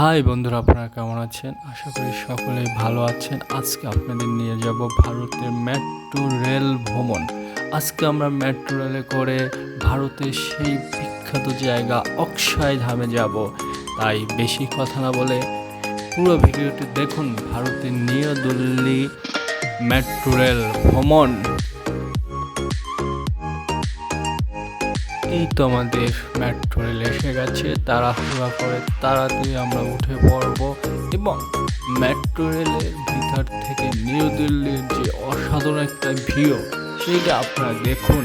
High বন্ধুরা, আপনারা কেমন আছেন? আশা করি সকলেই ভালো আছেন। আজকে আপনাদের নিয়ে যাব ভারতের মেট্রো রেল ভ্রমণ। আজকে আমরা মেট্রো রেলে করে ভারতের সেই বিখ্যাত জায়গা অক্ষয় ধামে যাব। তাই বেশি কথা না বলে পুরো ভিডিওটি দেখুন ভারতের নিউ দিল্লি মেট্রো রেল ভ্রমণ। এই তো আমাদের মেট্রো রেল এসে গেছে তারা হওয়ার করে তাড়াতাড়ি আমরা উঠে পড়ব এবং মেট্রো রেলের ভিতর থেকে নিউ দিল্লির যে অসাধারণ একটা ভিউ সেইটা আপনারা দেখুন।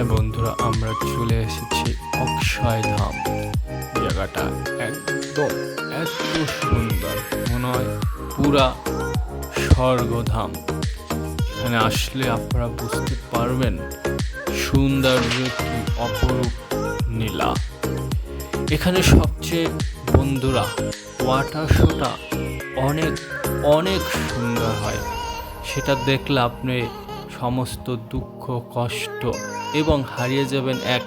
হ্যাঁ বন্ধুরা, আমরা চলে এসেছি অক্ষয় ধাম। জায়গাটা একদম এত সুন্দর, মনে হয় পুরা স্বর্গধাম। এখানে আসলে আপনারা বুঝতে পারবেন সৌন্দর্য কি অপরূপ নীলা। এখানে সবচেয়ে বন্ধুরা ওয়াটার শোটা অনেক অনেক সুন্দর হয়। সেটা দেখলে আপনি সমস্ত দুঃখ, কষ্ট এবং হারিয়ে যাবেন এক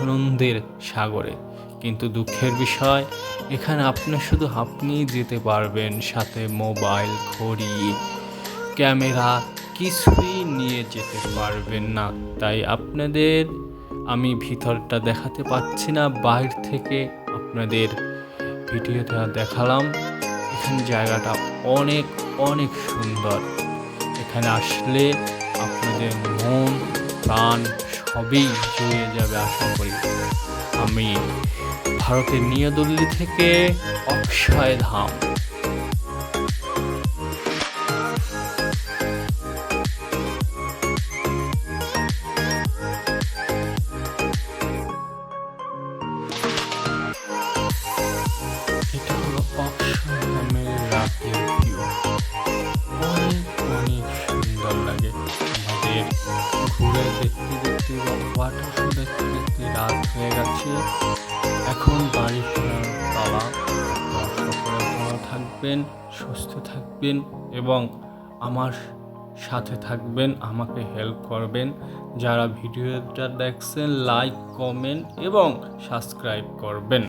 আনন্দের সাগরে। কিন্তু দুঃখের বিষয়, এখানে আপনি শুধু আপনিই যেতে পারবেন সাথে মোবাইল, ঘড়ি, ক্যামেরা, কিছুই নিয়ে যেতে পারবেন না। তাই আপনাদের, আমি ভিতরটা দেখাতে পাচ্ছি না, বাইর থেকে আপনাদের ভিডিওটা দেখালাম। এখানে জায়গাটা অনেক অনেক সুন্দর। এখানে আসলে আপনাদের মন প্রাণ সবই জুড়ে যাবে আশা করি। আমি ভারতের নিয়দল্লি থেকে অক্ষয় ধাম। রাত হয়ে গেছে। এখন বাড়ি ফেরার পালা। সকলে ভালো থাকবেন, সুস্থ থাকবেন এবং আমার সাথে থাকবেন, আমাকে হেল্প করবেন। যারা ভিডিওটা দেখছেন লাইক কমেন্ট এবং সাবস্ক্রাইব করবেন।